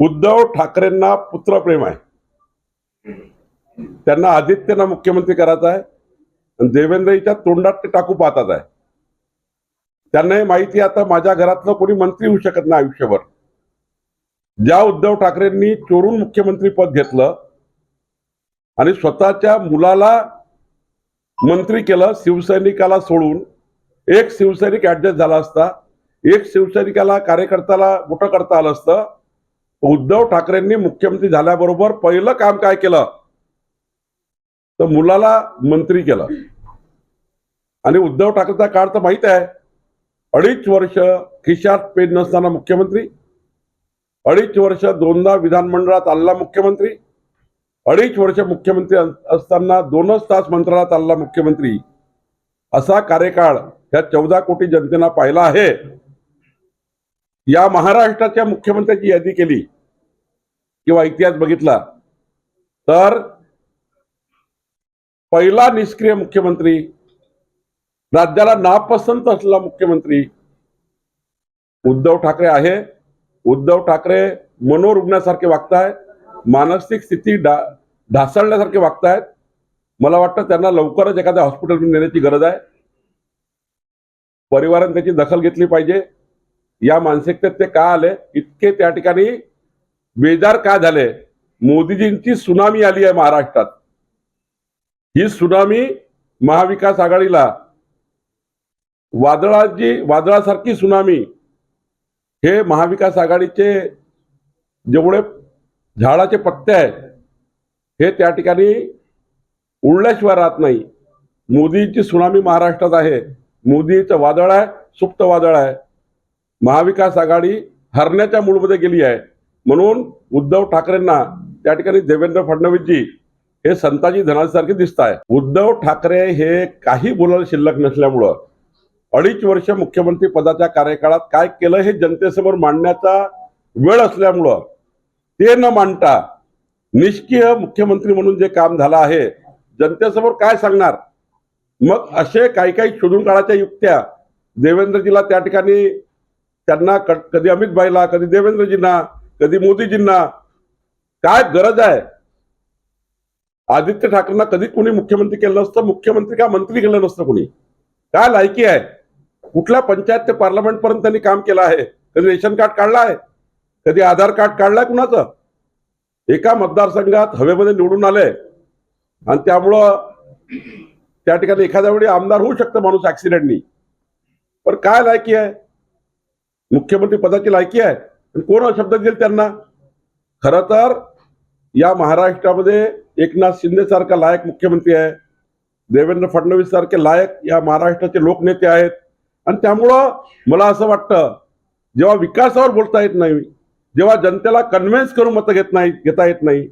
उद्धव ठाकरेंना पुत्रप्रेम आहे. त्यांना आदित्यना मुख्यमंत्री करायचा आहे. आणि देवेंद्रच्या तोंडात ते टाकू पाहतात आहे. त्यांना हे माहिती आता माझ्या घरातलं कोणी मंत्री होऊ शकत नाही आयुष्यभर. ज्या उद्धव ठाकरेंनी चोरून मुख्यमंत्री पद घेतलं आणि स्वतःच्या मुलाला मंत्री केलं शिवसैनिकाला सोडून एक शिवसैनिक ऍडजस्ट झाला असता एक शिवसैनिकाला कार्यकर्त्याला मोठं करता आलं असतं उद्धव ठाकरेंनी मुख्यमंत्री झाल्याबरोबर पहिलं काम काय केलं? तर मुलाला मंत्री केलं. आणि उद्धव ठाकरेचा काळ तर माहीत आहे. अडीच वर्ष खिशात पेन नसताना मुख्यमंत्री. अडीच वर्ष दोनदा विधानमंडळात आलेला मुख्यमंत्री. अडीच वर्ष मुख्यमंत्री असताना दोनच तास मंत्रालयात आलेला मुख्यमंत्री. असा कार्यकाळ ह्या चौदा कोटी जनतेनं पाहिला आहे. या महाराष्ट्राच्या मुख्यमंत्र्याची यादी केली किंवा इतिहास बघितला तर पहिला निष्क्रिय मुख्यमंत्री राज्याला नापसंत असलेला मुख्यमंत्री उद्धव ठाकरे आहे. उद्धव ठाकरे मनोरुग्णासारखे वागताय मानसिक स्थिती डा ढासळण्यासारखे वागतायत. मला वाटतं त्यांना लवकरच एखाद्या हॉस्पिटलमध्ये नेण्याची गरज आहे. परिवाराने त्याची दखल घेतली पाहिजे. या मानसिकतेत ते का आले? इतके त्या ठिकाणी बेजार का झाले? मोदीजींची सुनामी आली आहे महाराष्ट्रात. ही सुनामी महाविकास आघाडीला वादळाची वादळासारखी सुनामी हे महाविकास आघाडीचे जेवढे झाडाचे पत्ते आहेत हे त्या ठिकाणी उडल्याशिवाय राहत नाही. मोदीची सुनामी महाराष्ट्रात आहे. मोदीचं वादळ आहे सुप्त वादळ आहे. महाविकास आघाडी हरण्याच्या मूडमध्ये गेली आहे. म्हणून उद्धव ठाकरेंना त्या ठिकाणी देवेंद्र फडणवीसजी हे संताजी धनासारखे दिसत आहे. उद्धव ठाकरे हे काही बोलायला शिल्लक नसल्यामुळं अडीच वर्ष मुख्यमंत्री पदाच्या कार्यकाळात काय केलं हे जनतेसमोर मांडण्याचा वेळ असल्यामुळं ते न मांडता निष्क्रिय मुख्यमंत्री म्हणून जे काम झालं आहे जनतेसमोर काय सांगणार? मग असे काही काही शोधून काढायच्या युक्त्या देवेंद्रजीला त्या ठिकाणी त्यांना कधी अमित भाईला कधी देवेंद्रजींना कधी मोदीजींना काय गरज आहे? आदित्य ठाकरेंना कधी कोणी मुख्यमंत्री केलं नसतं मुख्यमंत्री का मंत्री केलं नसतं कोणी? काय लायकी आहे? कुठल्या पंचायत ते पार्लमेंट पर्यंत त्यांनी काम केलं आहे? कधी रेशन कार्ड काढलं आहे? कधी आधार कार्ड काढलंय कुणाचं? एका मतदारसंघात हवेमध्ये निवडून आले. आणि त्यामुळं त्या ठिकाणी एखाद्या वेळी आमदार होऊ शकतं माणूस ऍक्सिडेंटनी पण काय लायकी आहे? मुख्यमंत्री पदाची लायकी आहे. आणि कोण शब्द देईल त्यांना? खरं तर या महाराष्ट्रामध्ये एकनाथ शिंदे सारखा लायक मुख्यमंत्री आहे. देवेंद्र फडणवीस सारखे लायक या महाराष्ट्राचे लोकनेते आहेत. आणि त्यामुळं मला असं वाटतं जेव्हा विकासावर बोलता येत नाही जेव्हा जनतेला कन्व्हिन्स करून मतं घेत नाही घेता येत नाही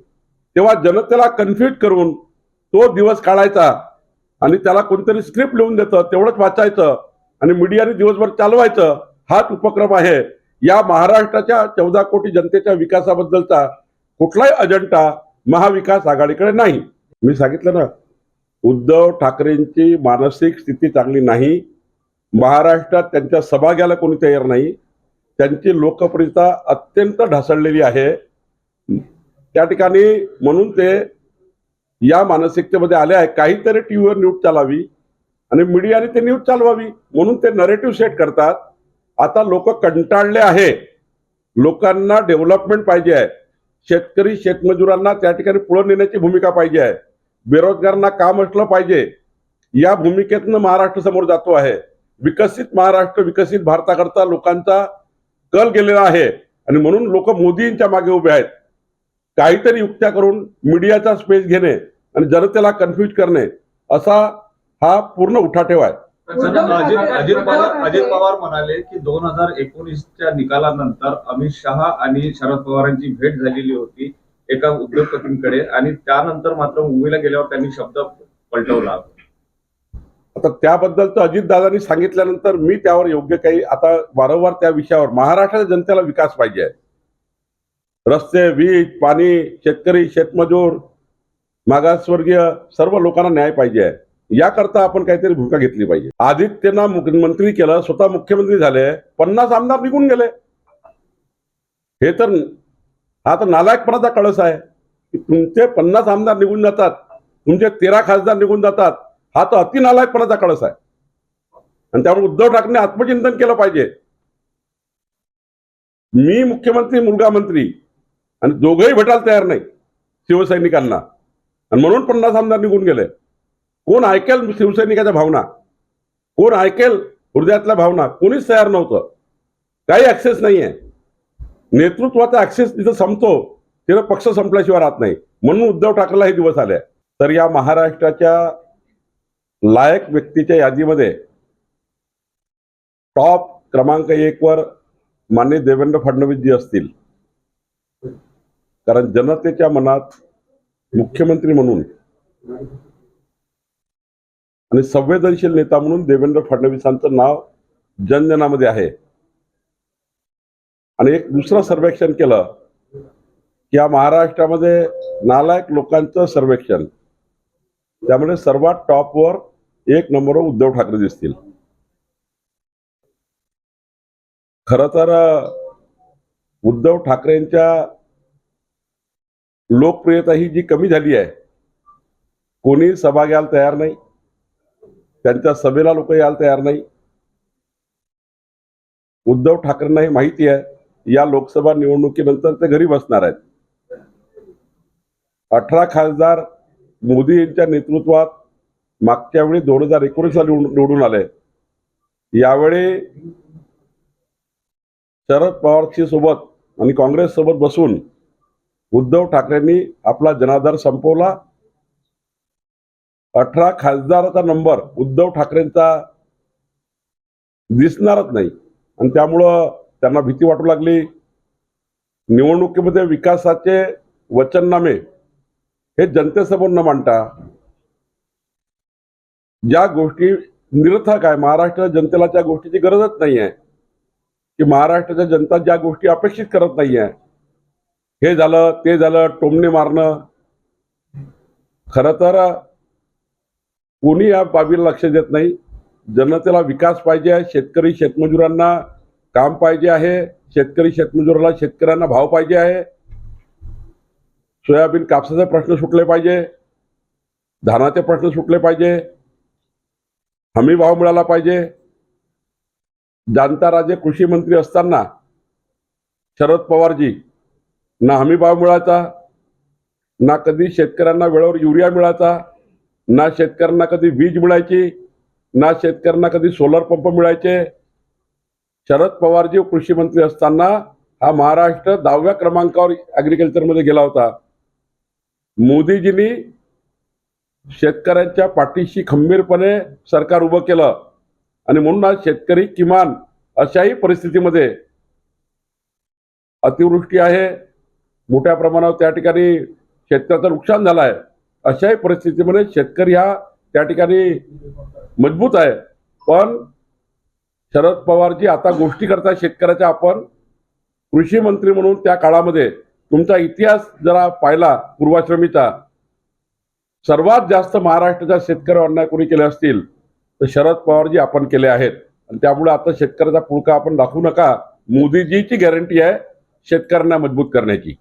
तेव्हा जनतेला कन्फ्युज करून तो दिवस काढायचा आणि त्याला कोणतरी स्क्रिप्ट लिहून देतं तेवढंच वाचायचं आणि मीडियाने दिवसभर चालवायचं. हाच उपक्रम आहे. या महाराष्ट्राच्या चौदा कोटी जनतेच्या विकासाबद्दलचा कुठलाही अजेंडा महाविकास आघाडीकडे नाही. मी सांगितलं ना उद्धव ठाकरेंची मानसिक स्थिती चांगली नाही. महाराष्ट्रात त्यांच्या सभा घ्यायला कोणी तयार नाही. त्यांची लोकप्रियता अत्यंत ढासळलेली आहे. त्या ठिकाणी म्हणून ते या मानसिकतेमध्ये आले आहे. काहीतरी टीव्हीवर न्यूज चालावी आणि मीडियाने ते न्यूज चालवावी म्हणून ते नरेटिव्ह सेट करतात. आता लोक कंटाळले आहे. लोकांना डेव्हलपमेंट पाहिजे आहे. शेतकरी शेतमजुरांना त्या ठिकाणी पुढे नेण्याची भूमिका पाहिजे आहे. बेरोजगारांना काम असलं पाहिजे? या भूमिकेतनं महाराष्ट्र समोर जातो आहे. विकसित महाराष्ट्र विकसित भारताकरता लोकांचा कल गेलेला आहे. आणि म्हणून लोक मोदींच्या मागे उभे आहेत. काहीतरी युक्त्या करून मीडियाचा स्पेस घेणे आणि जनतेला कन्फ्यूज करणे असा हा पूर्ण उठाठेव आहे. अजित अजित पवार अजित पवार म्हणाले की दोन हजार एकोणीसच्या निकालानंतर अमित शहा आणि शरद पवारांची भेट झालेली होती एका उद्योगपतींकडे आणि त्यानंतर मात्र मुंबईला गेल्यावर त्यांनी शब्द पलटवला. आता त्याबद्दल तर अजितदादांनी सांगितल्यानंतर मी त्यावर योग्य काही आता वारंवार त्या विषयावर महाराष्ट्राच्या जनतेला विकास पाहिजे आहे. रस्ते वीज पाणी शेतकरी शेतमजूर मागासवर्गीय सर्व लोकांना न्याय पाहिजे आहे. याकरता आपण काहीतरी भूमिका घेतली पाहिजे. आदित्यना मंत्री केलं स्वतः मुख्यमंत्री झाले पन्नास आमदार निघून गेले. हे तर हा तर नालायकपणाचा कळस आहे. की तुमचे पन्नास आमदार निघून जातात. तुमचे तेरा खासदार निघून जातात. हा तर अति नालायकपणाचा कळस आहे. आणि त्यामुळे उद्धव ठाकरे आत्मचिंतन केलं पाहिजे. मी मुख्यमंत्री मुलगा मंत्री आणि दोघंही भेटायला तयार नाही शिवसैनिकांना. आणि म्हणून पन्नास आमदार निघून गेले. कोण ऐकेल शिवसैनिकाच्या भावना? कोण ऐकेल हृदयातल्या भावना? कोणीच तयार नव्हतं. काही ऍक्सेस नाही आहे नेतृत्वाचा ॲक्सेस तिथं संपतो. तिथं पक्ष संपल्याशिवाय राहत नाही. म्हणून उद्धव ठाकरेला हे दिवस आले. तर या महाराष्ट्राच्या लायक व्यक्तीच्या यादीमध्ये टॉप क्रमांक एक वर माननीय देवेंद्र फडणवीस जी असतील. कारण जनतेच्या मनात मुख्यमंत्री म्हणून आणि संवेदनशील नेता म्हणून देवेंद्र फडणवीसांचं नाव जनजनामध्ये आहे. आणि एक दुसरं सर्वेक्षण केलं की या महाराष्ट्रामध्ये नालायक लोकांचं सर्वेक्षण. त्यामुळे सर्वात टॉपवर एक नंबरवर उद्धव ठाकरे दिसतील. खर तर उद्धव ठाकरेंच्या लोकप्रियता ही जी कमी झाली आहे कोणी सभा घ्यायला तयार नाही. त्यांच्या सभेला लोक यायला तयार नाही. उद्धव ठाकरेंना हे माहिती आहे या लोकसभा निवडणुकीनंतर ते घरी बसणार आहेत. अठरा खासदार मोदी यांच्या नेतृत्वात मागच्या वेळी दोन हजार एकोणीसला निवडून निवडून आले. यावेळी शरद पवारशी सोबत आणि काँग्रेस सोबत बसून उद्धव ठाकरेंनी आपला जनाधार संपवला. अठरा खासदाराचा नंबर उद्धव ठाकरेंचा दिसणारच नाही. आणि त्यामुळं त्यांना भीती वाटू लागली. निवडणुकीमध्ये विकासाचे वचननामे हे जनतेसमोर न मांडता ज्या गोष्टी निरर्थक आहे महाराष्ट्र जनतेला त्या गोष्टीची गरजच नाही आहे की महाराष्ट्राच्या जनता ज्या गोष्टी अपेक्षित करत नाही आहे हे झालं ते झालं टोमणे मारणं. खरं तर कोणी या बाबीला लक्ष देत नाही? जनतेला विकास पाहिजे आहे शेतकरी शेतमजुरांना काम पाहिजे आहे शेतकरी शेतमजुराला शेतकऱ्यांना भाव पाहिजे आहे. सोयाबीन कापसाचे प्रश्न सुटले पाहिजे धानाचे प्रश्न सुटले पाहिजे हमी भाव मिळाला पाहिजे. जाणता राजे कृषी मंत्री असताना शरद पवारजी ना हमी भाव मिळायचा ना कधी शेतकऱ्यांना वेळेवर युरिया मिळायचा ना शेतकऱ्यांना कधी वीज मिळायची ना शेतकऱ्यांना कधी सोलर पंप मिळायचे. शरद पवारजी कृषी मंत्री असताना हा महाराष्ट्र दहाव्या क्रमांकावर ॲग्रिकल्चरमध्ये गेला होता. मोदीजींनी शेतकऱ्यांच्या पाठीशी खंबीरपणे सरकार उभं केलं. आणि म्हणून आज शेतकरी किमान अशाही परिस्थितीमध्ये अतिवृष्टी आहे. मोठ्या प्रमाणावर त्या ठिकाणी शेतकऱ्याचं नुकसान झालं आहे. अशाही परिस्थितीमध्ये शेतकरी हा त्या ठिकाणी मजबूत आहे. पण शरद पवारजी आता गोष्टी करता शेतकऱ्याच्या आपण. कृषी मंत्री म्हणून त्या काळामध्ये तुमचा इतिहास जरा पाहिला पूर्वाश्रमीचा. सर्वात जास्त महाराष्ट्राच्या शेतकऱ्यावर अन्याय कोणी केले असतील तर शरद पवारजी आपण केले आहेत. आणि त्यामुळे आता शेतकऱ्याचा पुळका आपण दाखवू नका. मोदीजीची गॅरंटी आहे शेतकऱ्यांना मजबूत करण्याची.